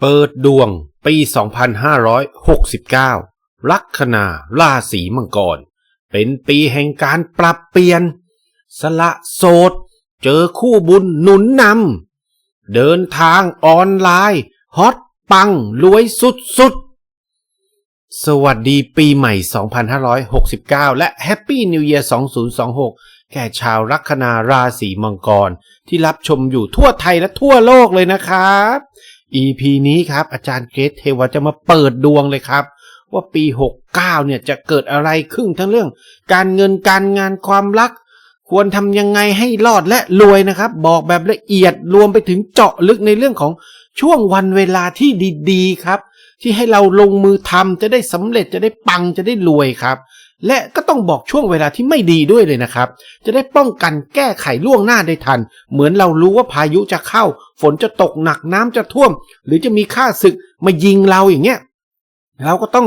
เปิดดวงปี 2569 ลัคนาราศีมังกร เป็นปีแห่งการปรับเปลี่ยน สละโสด เจอคู่บุญหนุนนำ เดินทางออนไลน์ ฮอตปังรวยสุดๆสวัสดีปีใหม่ 2569 และแฮปปี้นิว e ย r 2026 แก่ชาวลัคนาราศีมังกร ที่รับชมอยู่ทั่วไทยและทั่วโลกเลยนะครับ EP นี้ครับอาจารย์เกรทเทวจะมาเปิดดวงเลยครับ ว่าปี 69 เนี่ยจะเกิดอะไรขึ้นทั้งเรื่อง การเงินการงานความรัก ควรทำยังไงให้รอดและรวยนะครับ บอกแบบละเอียดรวมไปถึงเจาะลึกในเรื่องของช่วงวันเวลาที่ดีๆครับ ที่ให้เราลงมือทำจะได้สำเร็จจะได้ปังจะได้รวยครับ และก็ต้องบอกช่วงเวลาที่ไม่ดีด้วยเลยนะครับ จะได้ป้องกันแก้ไขล่วงหน้าได้ทัน เหมือนเรารู้ว่าพายุจะเข้า ฝนจะตกหนักน้ำจะท่วม หรือจะมีข้าศึกมายิงเราอย่างเงี้ยเราก็ต้อง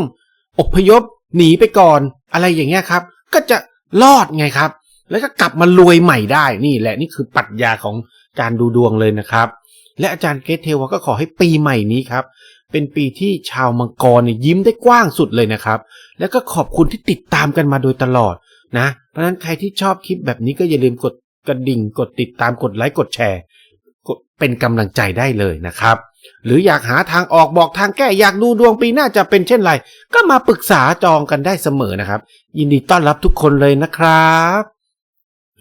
อพยพหนีไปก่อนอะไรอย่างเงี้ยครับ ก็จะรอดไงครับ แล้วก็กลับมารวยใหม่ได้นี่แหละนี่คือปรัชญาของการดูดวงเลยนะครับ และอาจารย์เกตเทวก็ขอให้ปีใหม่นี้ครับ เป็นปีที่ชาวมังกรเนี่ยยิ้มได้กว้างสุดเลยนะครับ แล้วก็ขอบคุณที่ติดตามกันมาโดยตลอดนะ เพราะฉะนั้นใครที่ชอบคลิปแบบนี้ก็อย่าลืมกดกระดิ่งกดติดตามกดไลค์กดแชร์ เป็นกำลังใจได้เลยนะครับ หรืออยากหาทางออกบอกทางแก้อยากดูดวงปีหน้าจะเป็นเช่นไร ก็มาปรึกษาจองกันได้เสมอนะครับ ยินดีต้อนรับทุกคนเลยนะครับ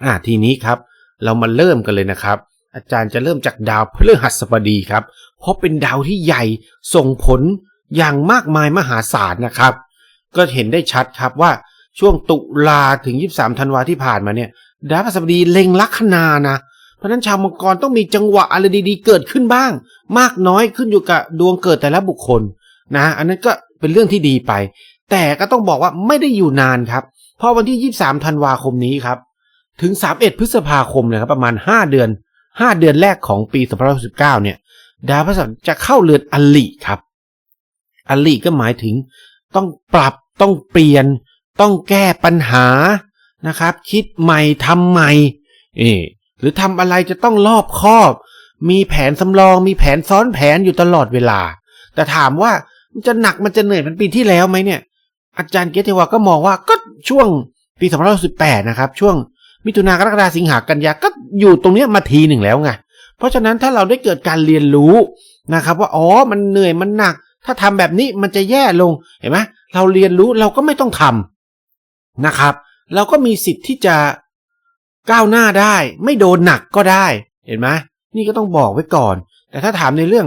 อ่าทีนี้ครับ เรามาเริ่มกันเลยนะครับ อาจารย์จะเริ่มจากดาวพฤหัสบดีครับ เพราะเป็นดาวที่ใหญ่ส่งผลอย่างมากมายมหาศาลนะครับ ก็เห็นได้ชัดครับว่าช่วงตุลาถึง 23 ธันวาที่ผ่านมาเนี่ย ดาวพฤหัสบดีเล็งลัคนานะ เพราะนั้นชาวมังกรต้องมีจังหวะอะไรดีๆ เกิดขึ้นบ้าง มากน้อยขึ้นอยู่กับดวงเกิดแต่ละบุคคลนะอันนั้นก็เป็นเรื่องที่ดีไป แต่ก็ต้องบอกว่าไม่ได้อยู่นานครับเพราะวันที่ 23ธันวาคมนี้ครับ ถึง 31 พฤษภาคมเลยครับประมาณ 5 เดือน 5 เดือนแรกของปี2019เนี่ย ดาวพฤหัสจะเข้าเรือนอลิครับอลิก็หมายถึง ต้องปรับต้องเปลี่ยน ต้องแก้ปัญหานะครับ คิดใหม่ทำใหม่เออ หรือทำอะไรจะต้องรอบคอบ มีแผนสำรอง มีแผนซ้อนแผนอยู่ตลอดเวลา แต่ถามว่ามันจะหนักมันจะเหนื่อยเป็นปีที่แล้วไหมเนี่ย อาจารย์เกตเทวาก็มองว่าก็ช่วงปี2018นะครับ ช่วงมิถุนากรกฎาสิงหากันยาก็อยู่ตรงเนี้ยมาทีหนึ่งแล้วไงเพราะฉะนั้นถ้าเราได้เกิดการเรียนรู้นะครับว่าอ๋อมันเหนื่อยมันหนัก ถ้าทำแบบนี้มันจะแย่ลงเห็นไหมเราเรียนรู้เราก็ไม่ต้องทำนะครับ เราก็มีสิทธิ์ที่จะ ก้าวหน้าได้ ไม่โดนหนักก็ได้ เห็นไหมนี่ก็ต้องบอกไว้ก่อน แต่ถ้าถามในเรื่อง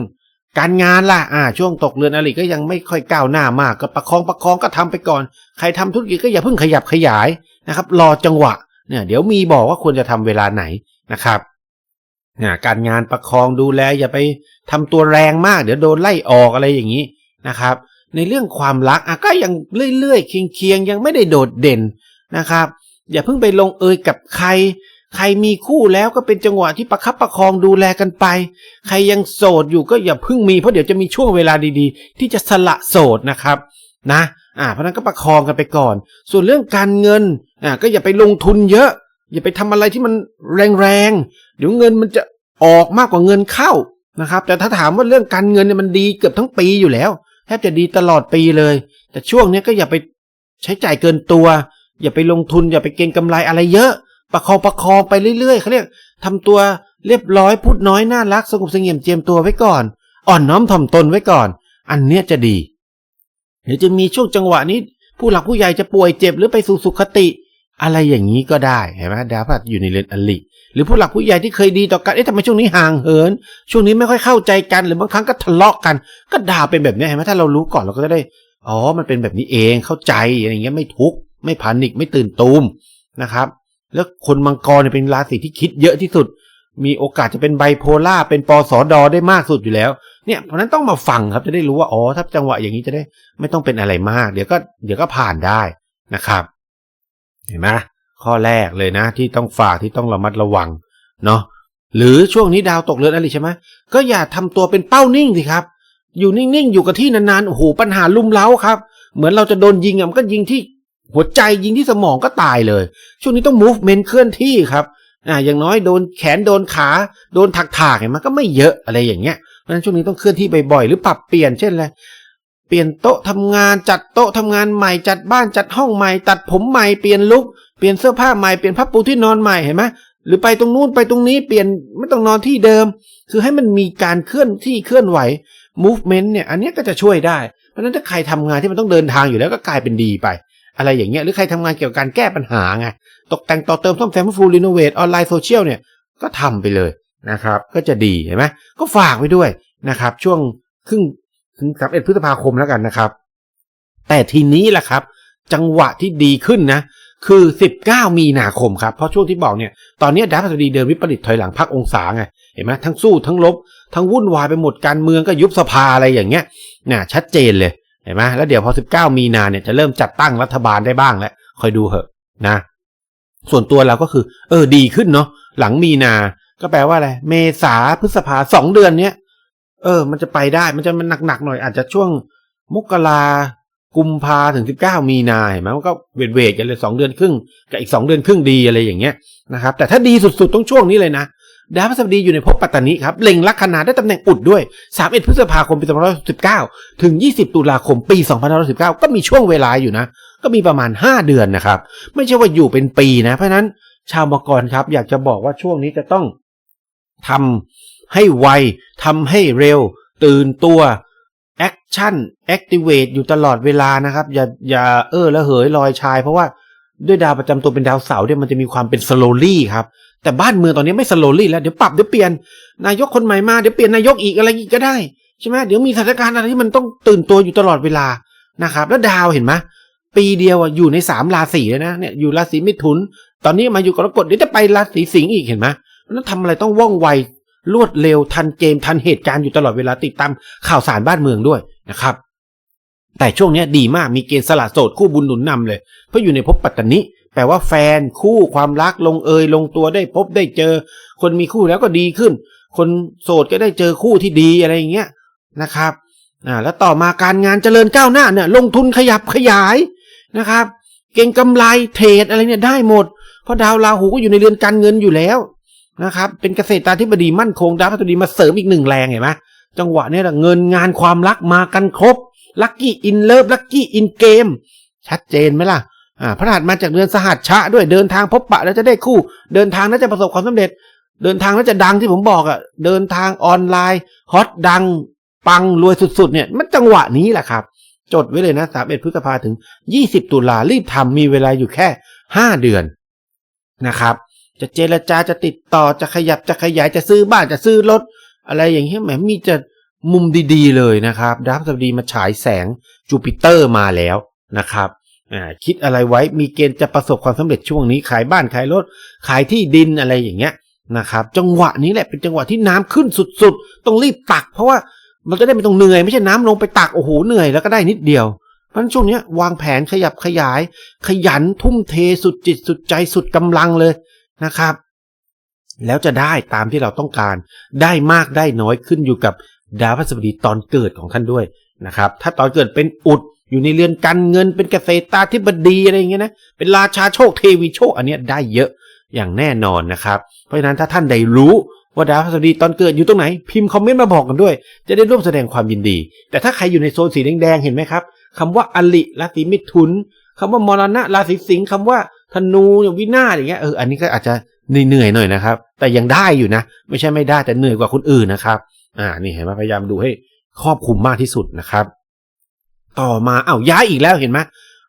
การงานล่ะ อ่า ช่วงตกเรือนอริก็ยังไม่ค่อยก้าวหน้ามาก ก็ประคองประคองก็ทำไปก่อน ใครทำธุรกิจก็อย่าเพิ่งขยับขยายนะครับ รอจังหวะ เนี่ย เดี๋ยวมีบอกว่าควรจะทำเวลาไหนนะครับเนี่ยการงานประคองดูแลอย่าไปทำตัวแรงมาก เดี๋ยวโดนไล่ออกอะไรอย่างนี้นะครับ ในเรื่องความรักอะก็ยังเรื่อยๆเคียงๆยังไม่ได้โดดเด่นนะครับ อย่าเพิ่งไปลงเอยกับใคร ใครมีคู่แล้วก็เป็นจังหวะที่ประคับประคองดูแลกันไป ใครยังโสดอยู่ก็อย่าเพิ่งมีเพราะเดี๋ยวจะมีช่วงเวลาดีๆ ที่จะสละโสดนะครับ นะ อ่าเพราะนั้นก็ประคองกันไปก่อน ส่วนเรื่องการเงินอ่าก็อย่าไปลงทุนเยอะ อย่าไปทำอะไรที่มันแรงๆเดี๋ยวเงินมันจะออกมากกว่าเงินเข้านะครับ แต่ถ้าถามว่าเรื่องการเงินเนี่ยมันดีเกือบทั้งปีอยู่แล้วแทบจะดีตลอดปีเลย แต่ช่วงนี้ก็อย่าไปใช้จ่ายเกินตัว อย่าไปลงทุน อย่าไปเก็งกำไรอะไรเยอะ ประคองประคองไปเรื่อยๆเขาเรียกทำตัวเรียบร้อยพูดน้อยน่ารักสงบเสงี่ยมเจียมตัวไว้ก่อน อ่อนน้อมถ่อมตนไว้ก่อน อันเนี้ยจะดีเดี๋ยวจะมีช่วงจังหวะนี้ ผู้หลักผู้ใหญ่จะป่วยเจ็บหรือไปสู่สุขติ อะไรอย่างนี้ก็ได้เห็นไหมดาวพฤหัสอยู่ในเรือนอลิหรือผู้หลักผู้ใหญ่ที่เคยดีต่อกันเอ๊ะทำไมช่วงนี้ห่างเหิน ช่วงนี้ไม่ค่อยเข้าใจกันหรือบางครั้งก็ทะเลาะกัน ก็ด่าเป็นแบบนี้เห็นไหมถ้าเรารู้ก่อนเราก็จะได้อ๋อมันเป็นแบบนี้เองเข้าใจอะไรอย่างเงี้ยไม่ทุกข์ ไม่พานิกไม่ตื่นตูมนะครับ แล้วคนมังกรเนี่ยเป็นราศีที่คิดเยอะที่สุด มีโอกาสจะเป็นไบโพล่าเป็นปสอดอได้มากสุดอยู่แล้ว เนี่ยเพราะนั้นต้องมาฟังครับจะได้รู้ว่าอ๋อถ้าจังหวะอย่างนี้จะได้ ไม่ต้องเป็นอะไรมาก เดี๋ยวก็เดี๋ยวก็ผ่านได้นะครับ เห็นไหมข้อแรกเลยนะ ที่ต้องฝากที่ต้องระมัดระวังเนาะหรือช่วงนี้ดาวตกเรือนอะไรใช่ไหมก็อย่าทำตัวเป็นเป้านิ่งสิครับ อยู่นิ่งๆ อยู่กับที่นานๆโอ้โหปัญหาลุ่มเล้าครับ เหมือนเราจะโดนยิงอะมันก็ยิงที่ หัวใจยิงที่สมองก็ตายเลย ช่วงนี้ต้อง movement เคลื่อนที่ครับอ่าอย่างน้อยโดนแขนโดนขาโดนถักถากเห็นไหมก็ไม่เยอะอะไรอย่างเงี้ยเพราะฉะนั้นช่วงนี้ต้องเคลื่อนที่บ่อยๆหรือปรับเปลี่ยนเช่นอะไรเปลี่ยนโต๊ะทำงานจัดโต๊ะทำงานใหม่จัดบ้านจัดห้องใหม่ ตัดผมใหม่เปลี่ยนลุคเปลี่ยนเสื้อผ้าใหม่เปลี่ยนผ้าปูที่นอนใหม่เห็นไหมหรือไปตรงนู้นไปตรงนี้เปลี่ยนไม่ต้องนอนที่เดิม คือให้มันมีการเคลื่อนที่เคลื่อนไหว movement เนี่ย อันนี้ก็จะช่วยได้ เพราะฉะนั้นถ้าใครทำงานที่มันต้องเดินทางอยู่แล้วก็กลายเป็นดีไป อะไรอย่างเงี้ยหรือใครทำงานเกี่ยวกับการแก้ปัญหาไงตกแต่งต่อเติมซ่อมแซมฟูลรีโนเวทออนไลน์โซเชียลเนี่ยก็ทำไปเลยนะครับก็จะดีเห็นไหมก็ฝากไว้ด้วยนะครับช่วงครึ่งถึงสามเอ็ดพฤษภาคมแล้วกันนะครับ แต่ทีนี้แหละครับ จังหวะที่ดีขึ้นนะคือ 19 มีนาคมครับ เพราะช่วงที่บอกเนี่ยตอนนี้ดาวพฤหัสบดีเดินวิปริตถอยหลังพักองศาไงเห็นไหมทั้งสู้ทั้งลบ ทั้งวุ่นวายไปหมดการเมืองก็ยุบสภาอะไรอย่างเงี้ยน่ะชัดเจนเลย ห็นไหมแล้วเดี๋ยวพอ 19 มีนาเนี่ยจะเริ่มจัดตั้งรัฐบาลได้บ้างแล้วคอยดูเหอะนะ ส่วนตัวเราก็คือ เออดีขึ้นเนาะหลังมีนา ก็แปลว่าอะไรเมษาพฤษภาสองเดือนเนี้ยเออ มันจะไปได้มันจะมันหนักๆหน่อย อาจจะช่วงมกรากุมภาถึงสิบเก้ามีนาเห็นไหมมันก็เวทเวทกันเลยสองเดือนครึ่งกับอีกสองเดือนครึ่งดีอะไรอย่างเงี้ยนะครับ แต่ถ้าดีสุดๆต้องช่วงนี้เลยนะ ดาวพฤหัสบดีอยู่ในภพปัตตานีครับเล็งลัคนาได้ตำแหน่งอุดด้วย 31 พฤษภาคมปี2519 ถึง 20 ตุลาคมปี2519 ก็มีช่วงเวลาอยู่นะ ก็มีประมาณ 5 เดือนนะครับ ไม่ใช่ว่าอยู่เป็นปีนะ เพราะนั้นชาวมกรครับ อยากจะบอกว่าช่วงนี้จะต้องทำให้ไวทำให้เร็ว ตื่นตัวแอคชั่นแอคทีเวตอยู่ตลอดเวลานะครับ อย่าอย่าเออละเหยลอยชาย เพราะว่าด้วยดาวประจำตัวเป็นดาวเสาร์เนี่ยมันจะมีความเป็นสโลลี่ครับ แต่บ้านเมืองตอนนี้ไม่สโลลี่แล้วเดี๋ยวปรับเดี๋ยวเปลี่ยนนายกคนใหม่มาเดี๋ยวเปลี่ยนนายกอีกอะไรอีกก็ได้ใช่ไหมเดี๋ยวมีสถานการณ์อะไรที่มันต้องตื่นตัวอยู่ตลอดเวลานะครับ แล้วดาวเห็นไหมปีเดียวอะอยู่ในสามราศีเลยนะเนี่ยอยู่ราศีมิถุน ตอนนี้มาอยู่กรกฎเดี๋ยวจะไปราศีสิงห์อีกเห็นไหมนั้นทำอะไรต้องว่องไวรวดเร็วทันเกมทันเหตุการณ์อยู่ตลอดเวลาติดตามข่าวสารบ้านเมืองด้วยนะครับ แต่ช่วงนี้ดีมากมีเกณฑ์สละโสดคู่บุญหนุนนำเลย เพราะอยู่ในภพปัตตานิ แปลว่าแฟนคู่ความรักลงเอยลงตัวได้พบได้เจอ คนมีคู่แล้วก็ดีขึ้น คนโสดก็ได้เจอคู่ที่ดีอะไรอย่างเงี้ยนะครับอ่าแล้วต่อมาการงานเจริญก้าวหน้าเนี่ยลงทุนขยับขยายนะครับ เก่งกำไรเทรดอะไรเนี่ยได้หมด เพราะดาวราหูก็อยู่ในเรือนการเงินอยู่แล้วนะครับเป็นเกษตราธิบดีมั่นคงดาวพฤหัสบดีมาเสริมอีกหนึ่งแรงเห็นไหมจังหวะเนี้เงินงานความรักมากันครบลัคกี้อินเลิฟลัคกี้อินเกมชัดเจนไหมล่ะ พระรหัสมาจากเรือนสหัสชะด้วยเดินทางพบปะแล้วจะได้คู่ เดินทางแล้วจะประสบความสำเร็จ เดินทางแล้วจะดังที่ผมบอกอะ่ะ เดินทางออนไลน์ฮอตดัง ปังรวยสุดๆ เนี่ย มันจังหวะนี้แหละครับ จดไว้เลยนะสามเอ็ดพฤษภาถึงยี่สิบตุลารีบทำมีเวลาอยู่แค่ห้าเดือนนะครับ จะเจรจาจะติดต่อจะขยับจะขยายจะซื้อบ้านจะซื้อรถอะไรอย่างเงี้ยแหมมีจะมุมดีๆเลยนะครับดาวพฤหัสบดีมาฉายแสงจูปิเตอร์มาแล้วนะครับ คิดอะไรไว้มีเกณฑ์จะประสบความสำเร็จช่วงนี้ขายบ้านขายรถขายที่ดินอะไรอย่างเงี้ยนะครับ จังหวะนี้แหละเป็นจังหวะที่น้ำขึ้นสุดๆ ต้องรีบตัก เพราะว่ามันจะได้ไม่ต้องเหนื่อยไม่ใช่น้ำลงไปตักโอ้โหเหนื่อยแล้วก็ได้นิดเดียวเพราะฉะนั้นช่วงนี้วางแผนขยับขยาย ขยันทุ่มเทสุดจิตสุดใจสุดกำลังเลยนะครับ แล้วจะได้ตามที่เราต้องการ ได้มากได้น้อยขึ้นอยู่กับดาวพฤหัสบดีตอนเกิดของท่านด้วยนะครับ ถ้าตอนเกิดเป็นอุด อยู่ในเรือนการเงินเป็นเกษตราธิบดีอะไรอย่างเงี้ยนะเป็นราชาโชคเทวีโชคอันเนี้ยได้เยอะอย่างแน่นอนนะครับ เพราะฉะนั้นถ้าท่านได้รู้ว่าดาวพฤหัสบดีตอนเกิดอยู่ตรงไหน พิมพ์คอมเมนต์มาบอกกันด้วย จะได้ร่วมแสดงความยินดี แต่ถ้าใครอยู่ในโซนสีแดงๆเห็นไหมครับคำว่าอลิราศีมิถุนคำว่ามรณะราศีสิงห์คำว่าธนูวินาศอย่างเงี้ยเอออันนี้ก็อาจจะเหนื่อยหน่อยนะครับ แต่ยังได้อยู่นะ ไม่ใช่ไม่ได้แต่เหนื่อยกว่าคนอื่นนะครับ อ่า นี่เห็นไหมพยายามดูให้ครอบคลุมมากที่สุดนะครับ ต่อมาอ้าวย้ายอีกแล้วเห็นไหม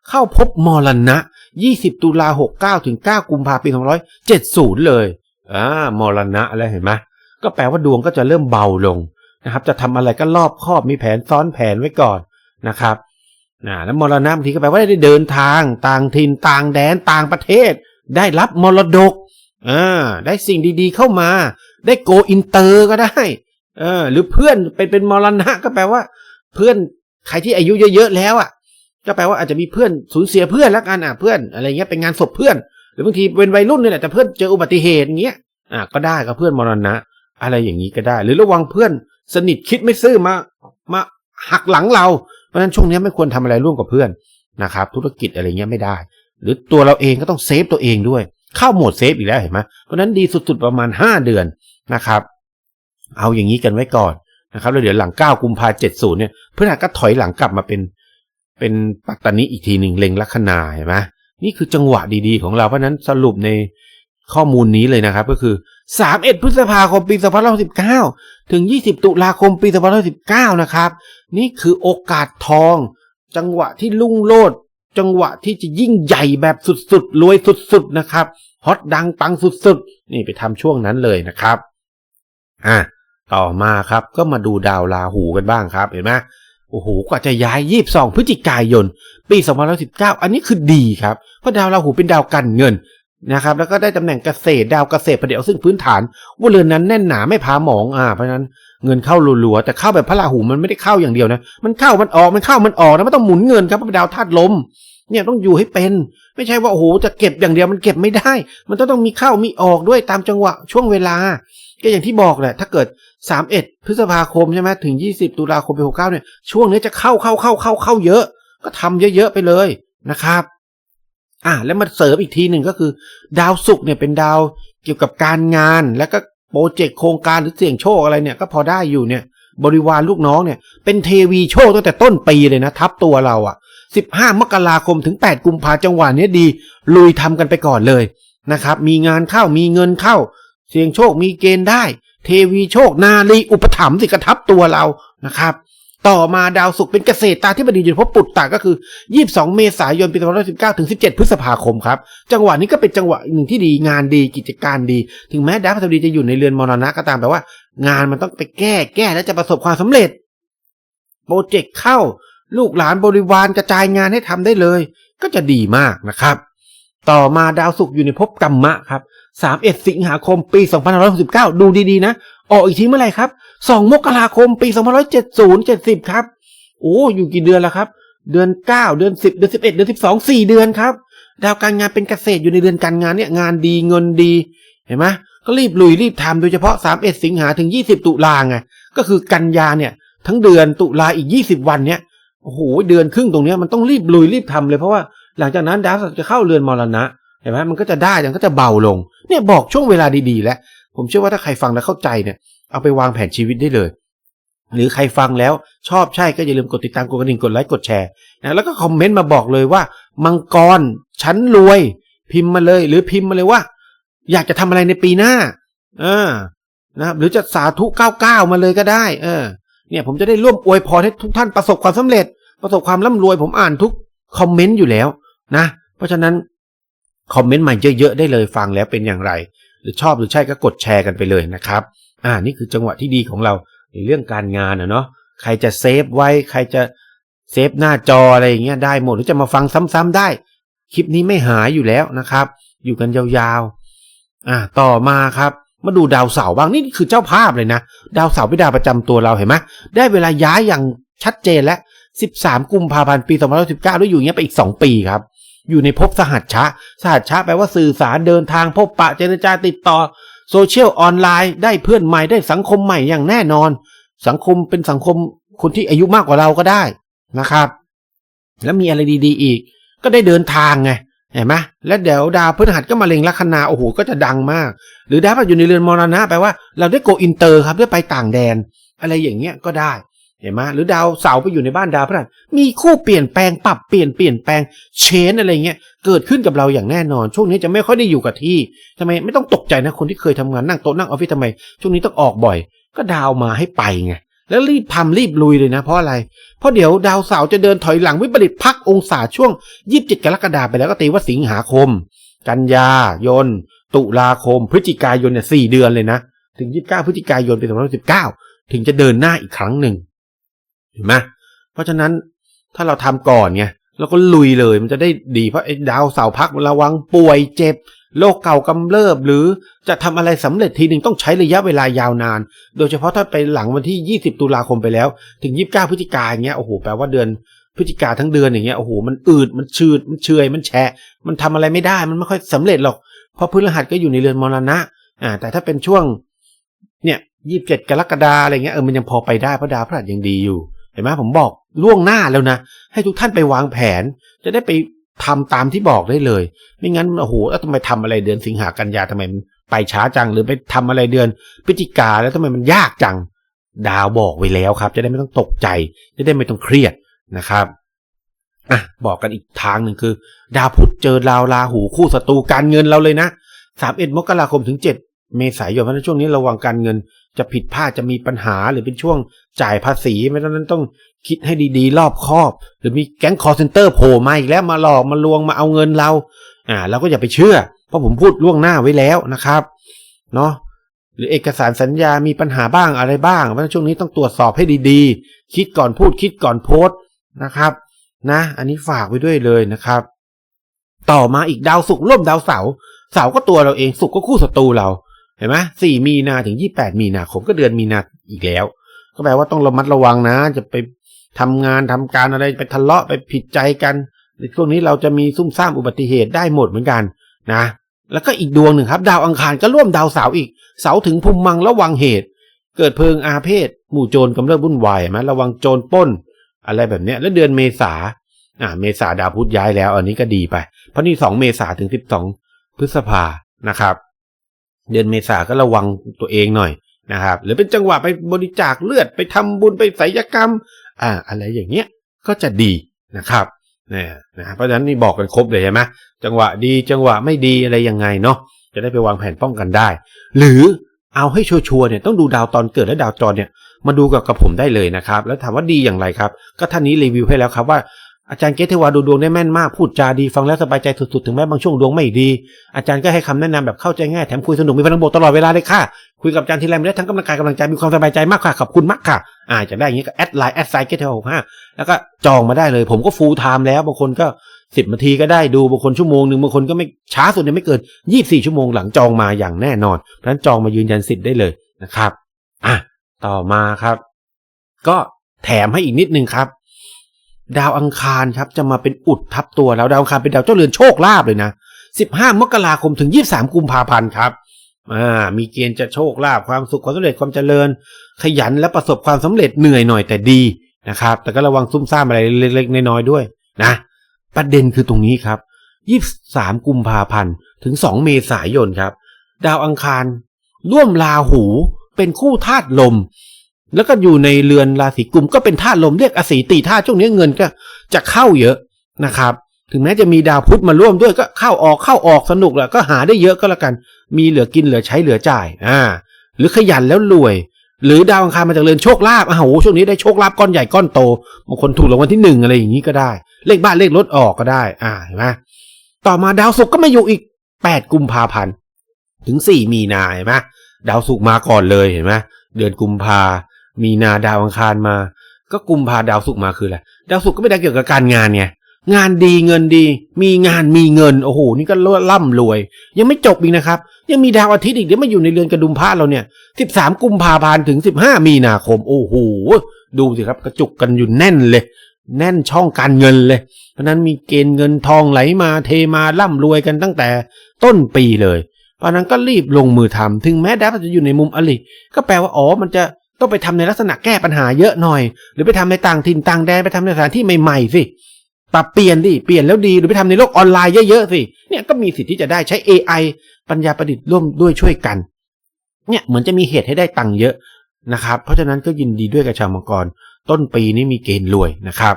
เข้าพบมรณะ 20 ตุลา69 ถึง 9 กุมภาพันธ์ปี270 เลยอ่ามรณะอะไรเห็นไหมก็แปลว่าดวงก็จะเริ่มเบาลงนะครับจะทำอะไรก็รอบคอบมีแผนซ้อนแผนไว้ก่อนนะครับนะแล้วมรณะบางทีก็แปลว่าได้เดินทางต่างถิ่นต่างแดนต่างประเทศ ได้รับมรดกอ่าได้สิ่งดีๆเข้ามา ได้โกอินเตอร์ก็ได้เออหรือเพื่อนเป็นเป็นมรณะก็แปลว่า เพื่อน ใครที่อายุเยอะๆแล้วอะก็แปลว่าอาจจะมีเพื่อนสูญเสียเพื่อนแล้วกันอะเพื่อนอะไรเงี้ยเป็นงานศพเพื่อน หรือบางทีเป็นวัยรุ่นนี่แหละแต่เพื่อนเจออุบัติเหตุเงี้ยอะก็ได้ก็เพื่อนมรณะ อะไรอย่างนี้ก็ได้ หรือระวังเพื่อนสนิทคิดไม่ซื่อมามาหักหลังเราเพราะฉะนั้นช่วงนี้ไม่ควรทำอะไรร่วมกับเพื่อนนะครับ ธุรกิจอะไรเงี้ยไม่ได้ หรือตัวเราเองก็ต้องเซฟตัวเองด้วย เข้าโหมดเซฟอีกแล้วเห็นไหมเพราะฉะนั้นดีสุดๆประมาณ 5 เดือนนะครับ เอาอย่างนี้กันไว้ก่อน นะครับแล้วเดี๋ยวหลัง 9 กุมภาเจ็ดศูนย์เนี่ยพฤหัสก็ถอยหลังกลับมาเป็นเป็นปัตตานีอีกทีหนึ่งเล็งลัคนาเห็นไหมนี่คือจังหวะดีๆของเราเพราะฉะนั้นสรุปในข้อมูลนี้เลยนะครับ ก็คือ 31 พฤษภาคมปี2519 ถึง 20 ตุลาคมปี2519 นะครับ นี่คือโอกาสทอง จังหวะที่ลุ่งโลด จังหวะที่จะยิ่งใหญ่แบบสุดๆรวยสุดๆนะครับฮอตดังปังสุดๆ นี่ไปทำช่วงนั้นเลยนะครับ อะ ต่อมาครับก็มาดูดาวราหูกันบ้างครับเห็นไหมโอ้โหกว่าจะย้าย22พฤศจิกายน ปี2019 อันนี้คือดีครับ เพราะดาวราหูเป็นดาวการเงินนะครับ แล้วก็ได้ตำแหน่งเกษตรดาวเกษตรประเดี๋ยวซึ่งพื้นฐานว่าเรือนนั้นแน่นหนาไม่พาหมองอ่าเพราะนั้นเงินเข้ารัวๆแต่เข้าแบบพระราหูมันไม่ได้เข้าอย่างเดียวนะ มันเข้ามันออกมันเข้ามันออกนะไมันต้องหมุนเงินครับเพราะเป็นดาวธาตุลม เนี่ยต้องอยู่ให้เป็น ไม่ใช่ว่าโอ้โหจะเก็บอย่างเดียวมันเก็บไม่ได้ มันต้องต้องมีเข้ามีออกด้วยตามจังหวะช่วงเวลา ก็อย่างที่บอกแหละถ้าเกิด 31 พฤษภาคมใช่ไหมถึง 20 ตุลาคมปี69เนี่ยช่วงนี้จะเข้าเข้าเข้าเข้าเข้าเยอะ ก็ทำเยอะๆไปเลยนะครับ อะแล้วมาเสริมอีกทีหนึ่งก็คือ ดาวศุกร์เนี่ยเป็นดาวเกี่ยวกับการงานแล้วก็โปรเจกต์โครงการหรือเสี่ยงโชคอะไรเนี่ยก็พอได้อยู่เนี่ย บริวารลูกน้องเนี่ย เป็นเทวีโชคตั้งแต่ต้นปีเลยนะทับตัวเราอะ 15 มกราคมถึง 8 กุมภาจังหวะนี้ดี ลุยทำกันไปก่อนเลยนะครับ มีงานเข้ามีเงินเข้า เสี่ยงโชคมีเกณฑ์ได้ เทวีโชคนาลีอุปถัมภ์สิกระทับตัวเรานะครับ ต่อมาดาวศุกร์เป็นเกษตรตาที่บดีอยู่ในภพปุตตะก็คือ 22 เมษายนปี2019ถึง 17 พฤษภาคมครับ จังหวะนี้ก็เป็นจังหวะหนึ่งที่ดีงานดีกิจการดี ถึงแม้ดาวพฤหัสบดีจะอยู่ในเรือนมรณะก็ตามแต่ว่า งานมันต้องไปแก้แก้แล้วจะประสบความสำเร็จ โปรเจกต์เข้าลูกหลานบริวารกระจายงานให้ทำได้เลย ก็จะดีมากนะครับ ต่อมาดาวศุกร์อยู่ในภพกรรมะครับ 31 สิงหาคมปี 2569 ดูดีๆนะ ออกอีกทีเมื่อไหร่ครับ 2 มกราคมปี 2570 70 ครับ โอ้อยู่กี่เดือนแล้วครับ เดือน 9 เดือน 10 เดือน 11 เดือน 12 4 เดือนครับดาวการงานเป็นเกษตรอยู่ในเดือนการงานเนี่ยงานดีเงินดี เห็นไหมก็รีบลุยรีบทำโดยเฉพาะ 31 สิงหาถึง 20 ตุลาไงก็คือกันยาเนี่ยทั้งเดือนตุลาอีก 20 วันเนี่ยโอ้โหเดือนครึ่งตรงนี้มันต้องรีบลุยรีบทำเลยเพราะว่าหลังจากนั้นดาวจะเข้าเรือนมรณะ เห็นไหมมันก็จะได้มันก็จะเบาลง เนี่ยบอกช่วงเวลาดีๆ แล้ว ผมเชื่อว่าถ้าใครฟังแล้วเข้าใจเนี่ย เอาไปวางแผนชีวิตได้เลย หรือใครฟังแล้วชอบใช่ก็อย่าลืมกดติดตามกดกระดิ่งกดไลค์กดแชร์นะแล้วก็คอมเมนต์มาบอกเลยว่า มังกรฉันรวย พิมพ์มาเลย หรือพิมพ์มาเลยว่า อยากจะทำอะไรในปีหน้าเออนะหรือจะสาธุเก้าเก้ามาเลยก็ได้ เออ เนี่ยผมจะได้ร่วมอวยพรให้ทุกท่านประสบความสำเร็จ ประสบความร่ำรวย ผมอ่านทุกคอมเมนต์อยู่แล้วนะ เพราะฉะนั้น คอมเมนต์มาเยอะๆได้เลยฟังแล้วเป็นอย่างไร หรือชอบหรือใช่ก็กดแชร์กันไปเลยนะครับอ่านี่คือจังหวะที่ดีของเราในเรื่องการงานนะเนาะใครจะเซฟไว้ใครจะเซฟหน้าจออะไรอย่างเงี้ยได้หมดหรือจะมาฟังซ้ำๆได้ คลิปนี้ไม่หายอยู่แล้วนะครับ อยู่กันยาวๆอ่าต่อมาครับมาดูดาวเสาร์บ้างนี่คือเจ้าภาพเลยนะ ดาวเสาร์เป็นดาวประจำตัวเราเห็นไหมได้เวลาย้ายอย่างชัดเจนแล้ว 13 กุมภาพันธ์ปี 2019 แล้วอยู่เงี้ยไปอีก 2 ปีครับ อยู่ในภพสหัชชะ สหัชชะแปลว่าสื่อสารเดินทางพบปะเจรจาติดต่อ โซเชียลออนไลน์ ได้เพื่อนใหม่ได้สังคมใหม่อย่างแน่นอน สังคมเป็นสังคมคนที่อายุมากกว่าเราก็ได้นะครับ แล้วมีอะไรดีๆ อีก ก็ได้เดินทางไงเห็นไหมแล้วเดี๋ยวดาวพฤหัสก็มาเล็งลัคนาโอ้โหก็จะดังมาก หรือดาวพฤหัสอยู่ในเรือนมรณะแปลว่าเราได้โกอินเตอร์ครับได้ไปต่างแดน อะไรอย่างเงี้ยก็ได้ เห็นไหมหรือดาวเสาไปอยู่ในบ้านดาวพฤหัสมีคู่เปลี่ยนแปลงปรับเปลี่ยนเปลี่ยนแปลงเชนอะไรเงี้ยเกิดขึ้นกับเราอย่างแน่นอน ช่วงนี้จะไม่ค่อยได้อยู่กับที่ทำไมไม่ต้องตกใจนะคนที่เคยทำงานนั่งโต๊ะนั่งออฟฟิศทำไม ช่วงนี้ต้องออกบ่อย ก็ดาวมาให้ไปไงแล้วรีบทำรีบลุยเลยนะเพราะอะไร เพราะเดี๋ยวดาวเสาร์จะเดินถอยหลังวิปริตพักองศาช่วง27กรกฎาคมไปแล้วก็ตีว่าสิงหาคม กันยายน ตุลาคม พฤศจิกายนเนี่ยสี่เดือนเลยนะ ถึง29พฤศจิกายนปี2019ถึงจะเดินหน้าอีกครั้งหนึ่ง เห็นไหมเพราะฉะนั้นถ้าเราทำก่อนไงเราก็ลุยเลยมันจะได้ดีเพราะไอ้ดาวเสาพักมันระวังป่วยเจ็บโรคเก่ากำเริบหรือจะทำอะไรสำเร็จทีหนึ่งต้องใช้ระยะเวลายาวนาน โดยเฉพาะถ้าไปหลังวันที่ 20 ตุลาคมไปแล้ว ถึง 29 พฤศจิกาอย่างเงี้ยโอ้โหแปลว่าเดือนพฤศจิกาทั้งเดือนอย่างเงี้ยโอ้โหมันอืดมันชืดมันเฉยมันแฉะมันทำอะไรไม่ได้มันไม่ค่อยสำเร็จหรอกเพราะพฤหัสก็อยู่ในเรือนมรณะอ่าแต่ถ้าเป็นช่วงเนี่ย 27 กรกฎาอะไรเงี้ยเออมันยังพอไปได้เพราะดาวพฤหัสยังดีอยู่ เห็นไหมผมบอกล่วงหน้าแล้วนะ ให้ทุกท่านไปวางแผน จะได้ไปทำตามที่บอกได้เลย ไม่งั้นโอ้โหแล้วทำไมทำอะไรเดือนสิงหากันยาทำไมไปช้าจังหรือไปทำอะไรเดือนพฤศจิกาแล้วทำไมมันยากจัง ดาวบอกไว้แล้วครับ จะได้ไม่ต้องตกใจ จะได้ไม่ต้องเครียดนะครับอะบอกกันอีกทางหนึ่งคือ ดาวพุธเจอดาวราหูคู่ศัตรูการเงินเราเลยนะสามเอ็ดมกราคมถึงเจ็ดเมษายนเพราะฉะนั้นช่วงนี้ระวังการเงิน จะผิดพลาดจะมีปัญหาหรือเป็นช่วงจ่ายภาษีไม่ต้องนั้นต้องคิดให้ดีๆ รอบคอบ หรือมีแก๊งคอร์เซนเตอร์โผล่มาอีกแล้วมาหลอกมาลวงมาเอาเงินเรา อ่าเราก็อย่าไปเชื่อ เพราะผมพูดล่วงหน้าไว้แล้วนะครับเนาะหรือเอกสารสัญญามีปัญหาบ้างอะไรบ้างเพราะช่วงนี้ต้องตรวจสอบให้ดีๆ คิดก่อนพูดคิดก่อนโพสต์นะครับ นะ อันนี้ฝากไว้ด้วยเลยนะครับ ต่อมาอีกดาวศุกร์ร่วมดาวเสาร์เสาร์ก็ตัวเราเองศุกร์ก็คู่ศัตรูเรา เห็นไหมสี่มีนาถึงยี่แปดมีนาคมก็เดือนมีนาอีกแล้ว ก็แปลว่าต้องระมัดระวังนะ จะไปทำงานทำการอะไรไปทะเลาะไปผิดใจกันในช่วงนี้เราจะมีซุ่มซ่ามอุบัติเหตุได้หมดเหมือนกันนะ แล้วก็อีกดวงหนึ่งครับ ดาวอังคารก็ร่วมดาวเสาร์อีก เสาร์ถึงภูมิมังระวังเหตุ เกิดเพลิงอาเพศ หมู่โจรกำเริบวุ่นวายไหมระวังโจรป้น อะไรแบบเนี้ย แล้วเดือนเมษาอ่าเมษาดาวพุธย้ายแล้ว อันนี้ก็ดีไป เพราะนี่สองเมษาถึงสิบสองพฤษภานะครับ เดือนเมษาก็ระวังตัวเองหน่อยนะครับ หรือเป็นจังหวะไปบริจาคเลือดไปทำบุญไปไสยกรรม อ่า อะไรอย่างเงี้ยก็จะดีนะครับเนี่ยนะเพราะฉะนั้นนี่บอกกันครบเลยใช่ไหมจังหวะดีจังหวะไม่ดีอะไรยังไงเนาะจะได้ไปวางแผนป้องกันได้ หรือเอาให้ชัวร์เนี่ยต้องดูดาวตอนเกิดและดาวจรเนี่ยมาดูกับกับผมได้เลยนะครับ แล้วถามว่าดีอย่างไรครับ ก็ท่านนี้รีวิวให้แล้วครับว่า อาจารย์เกตเทวาดูดวงได้แม่นมากพูดจาดีฟังแล้วสบายใจสุดๆถึงแม้บางช่วงดวงไม่ดี อาจารย์ก็ให้คำแนะนำแบบเข้าใจง่ายแถมคุยสนุกมีพลังบวกตลอดเวลาเลยค่ะ คุยกับอาจารย์ทีไรไม่ได้ทั้งกำลังกายกำลังใจมีความสบายใจมากค่ะขอบคุณมากค่ะ อ่าจะได้อย่างนี้ก็แอดไลน์แอดไซน์เกตเทวาหกห้าแล้วก็จองมาได้เลย ผมก็ฟูลไทม์แล้วบางคนก็สิบนาทีก็ได้ดูบางคนชั่วโมงหนึ่งบางคนก็ไม่ช้าสุดเนี่ยไม่เกินยี่สี่ชั่วโมงหลังจองมาอย่างแน่นอนเพราะฉะนั้นจองมายืนยันสิทธิ์ได้เลยนะครับ อะต่อมาครับ ก็แถมให้อีกนิดนึงครับ ดาวอังคารครับจะมาเป็นอุดทับตัวแล้วดาวอังคารเป็นดาวเจ้าเรือนโชคลาภเลยนะ15 มกราคมถึง 23 กุมภาพันธ์ครับอ่ามีเกณฑ์จะโชคลาภความสุขความสำเร็จความเจริญ ขยันและประสบความสำเร็จเหนื่อยหน่อยแต่ดีนะครับ แต่ก็ระวังซุ่มซ่ามอะไรเล็กๆน้อยๆด้วยนะประเด็นคือตรงนี้ครับ 23 กุมภาพันธ์ถึง 2 เมษายนครับ ดาวอังคารร่วมราหูเป็นคู่ธาตุลม แล้วก็อยู่ในเรือนราศีกุมก็เป็นธาตุลมเรียกอสีตีธาตุช่วงนี้เงินก็จะเข้าเยอะนะครับ ถึงแม้จะมีดาวพุธมาร่วมด้วยก็เข้าออกเข้าออกสนุกแหละก็หาได้เยอะก็แล้วกัน มีเหลือกินเหลือใช้เหลือจ่ายอ่า หรือขยันแล้วรวย หรือดาวอังคารมาจากเรือนโชคลาภอ้าวโหช่วงนี้ได้โชคลาภก้อนใหญ่ก้อนโตบางคนถูกรางวัลที่หนึ่งอะไรอย่างนี้ก็ได้ เลขบ้านเลขรถออกก็ได้ อ่าเห็นไหมต่อมาดาวศุกร์ก็มาอยู่อีก8กุมภาพันธ์ถึง 4 มีนาเห็นไหมดาวศุกร์มาก่อนเลยเห็นไหมเดือนกุมภา มีนาดาวอังคารมา ก็กุมภาดาวศุกร์มาคืออะไรดาวศุกร์ก็ไม่ได้เกี่ยวกับการงานไงงานดีเงินดี มีงานมีเงินโอ้โหนี่ก็ร่ำรวย ยังไม่จบอีกนะครับ ยังมีดาวอาทิตย์อีกเดี๋ยวมาอยู่ในเรือนกระดุมพระเราเนี่ย13กุมภาพันธ์ถึง15มีนาคม โอ้โหดูสิครับกระจุกกันอยู่แน่นเลย แน่นช่องการเงินเลย เพราะนั้นมีเกณฑ์เงินทองไหลมาเทมาร่ำรวยกันตั้งแต่ต้นปีเลย เพราะนั้นก็รีบลงมือทำถึงแม้ดาวจะอยู่ในมุมอลิก็แปลว่าอ๋อมันจะ ต้องไปทำในลักษณะแก้ปัญหาเยอะหน่อย หรือไปทำในต่างถิ่นต่างแดนไปทำในสถานที่ใหม่ๆสิปรับเปลี่ยนดิเปลี่ยนแล้วดีหรือไปทำในโลกออนไลน์เยอะๆสิเนี่ยก็มีสิทธิ์ที่จะได้ใช้ AI ปัญญาประดิษฐ์ร่วมด้วยช่วยกัน เนี่ยเหมือนจะมีเหตุให้ได้ตังค์เยอะนะครับ เพราะฉะนั้นก็ยินดีด้วยกับชาวมังกร ต้นปีนี้มีเกณฑ์รวยนะครับ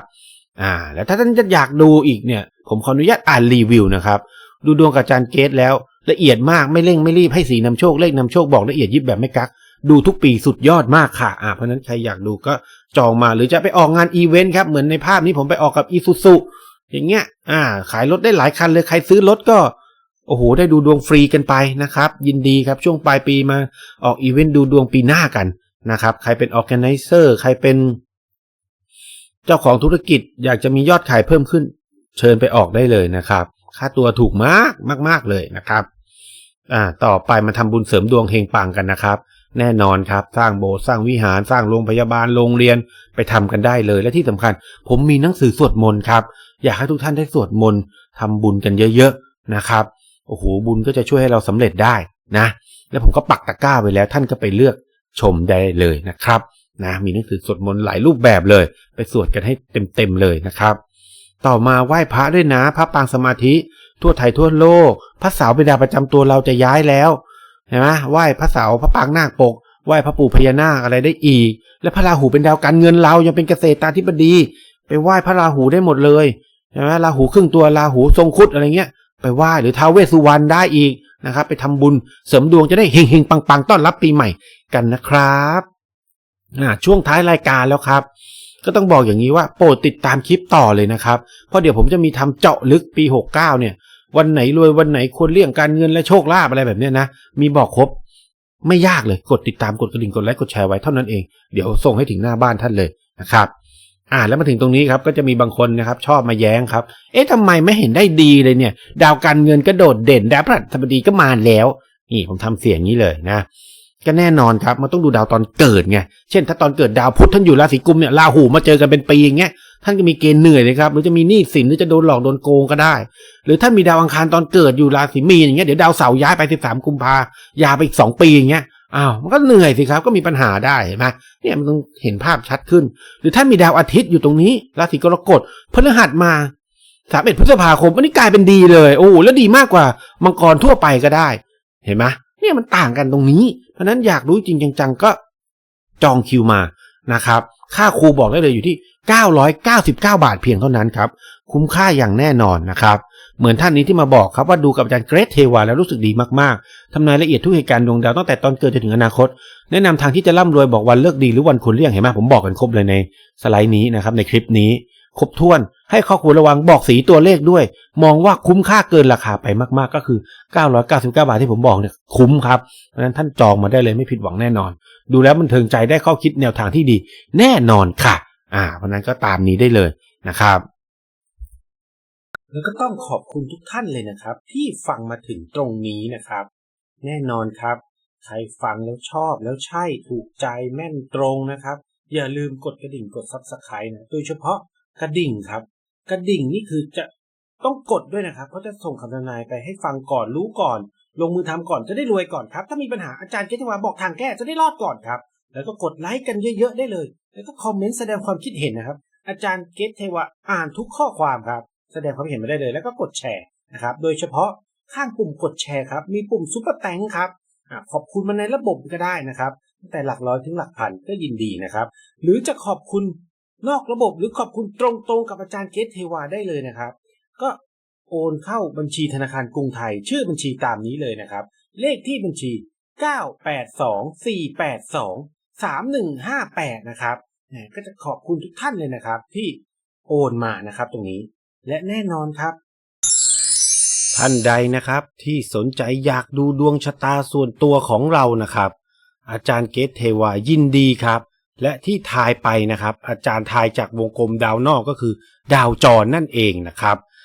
อ่าแล้วถ้าท่านจะอยากดูอีกเนี่ย ผมขออนุญาตอ่านรีวิวนะครับ ดูดวงกับอาจารย์เกตแล้วละเอียดมากไม่เร่งไม่รีบให้สีนำโชคเลขนำโชคบอกละเอียดยิบแบบไม่กัก ดูทุกปีสุดยอดมากค่ะอ่าเพราะนั้นใครอยากดูก็จองมาหรือจะไปออกงานอีเวนต์ครับเหมือนในภาพนี้ผมไปออกกับอีซูซุอย่างเงี้ย อ่า ขายรถได้หลายคันเลยใครซื้อรถก็โอ้โห ได้ดูดวงฟรีกันไปนะครับ ยินดีครับช่วงปลายปีมาออกอีเวนต์ดูดวงปีหน้ากันนะครับ ใครเป็นออแกไนเซอร์ใครเป็น เจ้าของธุรกิจอยากจะมียอดขายเพิ่มขึ้น เชิญไปออกได้เลยนะครับ ค่าตัวถูกมากมาก ๆ เลยนะครับ อ่า ต่อไปมาทำบุญเสริมดวงเฮงปังกันนะครับ แน่นอนครับ สร้างโบสถ์สร้างวิหารสร้างโรงพยาบาลโรงเรียนไปทำกันได้เลย และที่สำคัญ ผมมีหนังสือสวดมนต์ครับ อยากให้ทุกท่านได้สวดมนต์ทำบุญกันเยอะๆนะครับโอ้โหบุญก็จะช่วยให้เราสำเร็จได้นะ แล้วผมก็ปักตะกร้าไว้แล้วท่านก็ไปเลือกชมได้เลยนะครับนะมีหนังสือสวดมนต์หลายรูปแบบเลย ไปสวดกันให้เต็มๆเลยนะครับ ต่อมาไหว้พระด้วยนะพระปางสมาธิ ทั่วไทยทั่วโลก พระสาเป็นดาประจำตัวเราจะย้ายแล้ว เห็นไหมไหว้พระเสาพระปางนาคปกไหว้พระปู่พญานาคอะไรได้อีก และพระราหูเป็นดาวการเงินเรายังเป็นเกษตรตาธิบดี ไปไหว้พระราหูได้หมดเลยใช่ไหมราหูครึ่งตัวราหูทรงคุดอะไรเงี้ย ไปไหว้หรือท้าวเวสสุวรรณได้อีกนะครับ ไปทำบุญเสริมดวงจะได้เฮงๆปังๆต้อนรับปีใหม่กันนะครับอ่าช่วงท้ายรายการแล้วครับ ก็ต้องบอกอย่างนี้ว่าโปรดติดตามคลิปต่อเลยนะครับ เพราะเดี๋ยวผมจะมีทำเจาะลึกปี 69 เนี่ย วันไหนรวยวันไหนควรเลี่ยงการเงินและโชคลาภอะไรแบบนี้นะ มีบอกครบ ไม่ยากเลยกดติดตามกดกระดิ่งกดไลค์กดแชร์ไว้เท่านั้นเอง เดี๋ยวส่งให้ถึงหน้าบ้านท่านเลยนะครับอ่าแล้วมาถึงตรงนี้ครับก็จะมีบางคนนะครับชอบมาแย้งครับ เอ๊ะทำไมไม่เห็นได้ดีเลยเนี่ย ดาวการเงินก็โดดเด่นดาวพฤหัสบดีก็มาแล้ว นี่ผมทำเสียงนี้เลยนะ ก็แน่นอนครับมันต้องดูดาวตอนเกิดไงเช่น ถ้าตอนเกิดดาวพุธท่านอยู่ราศีกุมเนี่ยราหูมาเจอกันเป็นปีอย่างเงี้ย ท่านก็มีเกณฑ์เหนื่อยเลยครับหรือจะมีหนี้สินหรือจะโดนหลอกโดนโกงก็ได้ หรือถ้ามีดาวอังคารตอนเกิดอยู่ราศีมีนอย่างเงี้ยเดี๋ยวดาวเสาร์ย้ายไป13กุมภายาไปอีก2ปีอย่างเงี้ยอ้าวมันก็เหนื่อยสิครับก็มีปัญหาได้เห็นไหมเนี่ยมันต้องเห็นภาพชัดขึ้น หรือถ้ามีดาวอาทิตย์อยู่ตรงนี้ราศีกรกฎพฤหัสมาสามเอ็ดพฤษภาคมอันนี้กลายเป็นดีเลยโอ้แล้วดีมากกว่ามังกรทั่วไปก็ได้ เห็นไหมเนี่ยมันต่างกันตรงนี้ เพราะฉะนั้นอยากรู้จริงจังๆก็จองคิวมานะครับ ค่าครูบอกได้เลยอยู่ที่ 999 บาทเพียงเท่านั้นครับ คุ้มค่าอย่างแน่นอนนะครับ เหมือนท่านนี้ที่มาบอกครับว่าดูกับอาจารย์เกรทเทวาแล้วรู้สึกดีมากๆทำนายละเอียดทุกเหตุการณ์ดวงดาวตั้งแต่ตอนเกิดจนถึงอนาคต แนะนำทางที่จะร่ำรวยบอกวันเลิกดีหรือวันควรเลี่ยงเห็นไหมผมบอกกันครบเลยในสไลด์นี้นะครับในคลิปนี้ ครบถ้วนให้ข้อควรระวังบอกสีตัวเลขด้วย มองว่าคุ้มค่าเกินราคาไปมากๆก็คือ 999 บาทที่ผมบอกเนี่ยคุ้มครับเพราะฉะนั้นท่านจองมาได้เลยไม่ผิดหวังแน่นอน ดูแล้วมันเทิงใจได้ข้อคิดแนวทางที่ดี แน่นอนค่ะ อ่า เพราะนั้นก็ตามนี้ได้เลยนะครับ แล้วก็ต้องขอบคุณทุกท่านเลยนะครับ ที่ฟังมาถึงตรงนี้นะครับ แน่นอนครับ ใครฟังแล้วชอบแล้วใช่ถูกใจแม่นตรงนะครับ อย่าลืมกดกระดิ่งกดซับสไครต์นะโดยเฉพาะกระดิ่งครับ กระดิ่งนี่คือจะต้องกดด้วยนะครับเพราะจะส่งคำทำนายไปให้ฟังก่อนรู้ก่อน ลงมือทำก่อนจะได้รวยก่อนครับ ถ้ามีปัญหาอาจารย์เกตวาบอกทางแก้จะได้รอดก่อนครับ แล้วก็กดไลค์กันเยอะๆได้เลย แล้วก็คอมเมนต์แสดงความคิดเห็นนะครับ อาจารย์เกตเทวะอ่านทุกข้อความครับ แสดงความเห็นมาได้เลย แล้วก็กดแชร์นะครับ โดยเฉพาะข้างปุ่มกดแชร์ครับ มีปุ่มซุปเปอร์แตงครับขอบคุณมาในระบบก็ได้นะครับแต่หลักร้อยถึงหลักพันก็ยินดีนะครับ หรือจะขอบคุณนอกระบบหรือขอบคุณตรงๆกับอาจารย์เกตเทวาได้เลยนะครับ ก็โอนเข้าบัญชีธนาคารกรุงไทย ชื่อบัญชีตามนี้เลยนะครับ เลขที่บัญชี 3158 นะครับก็จะขอบคุณทุกท่านเลยนะครับ ที่โอนมานะครับตรงนี้ และแน่นอนครับ ท่านใดนะครับที่สนใจอยากดูดวงชะตาส่วนตัวของเรานะครับ อาจารย์เกตเทวายินดีครับ และที่ทายไปนะครับ อาจารย์ทายจากวงกลมดาวนอกก็คือ ดาวจรนั่นเองนะครับ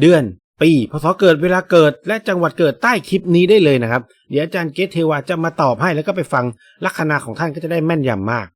เดือน ปีพศเกิดเวลาเกิด และจังหวัดเกิดใต้คลิปนี้ได้เลยนะครับ เดี๋ยวอาจารย์เกตเทวาจะมาตอบให้แล้วก็ไปฟังลัคนาของท่านก็จะได้แม่นยำมาก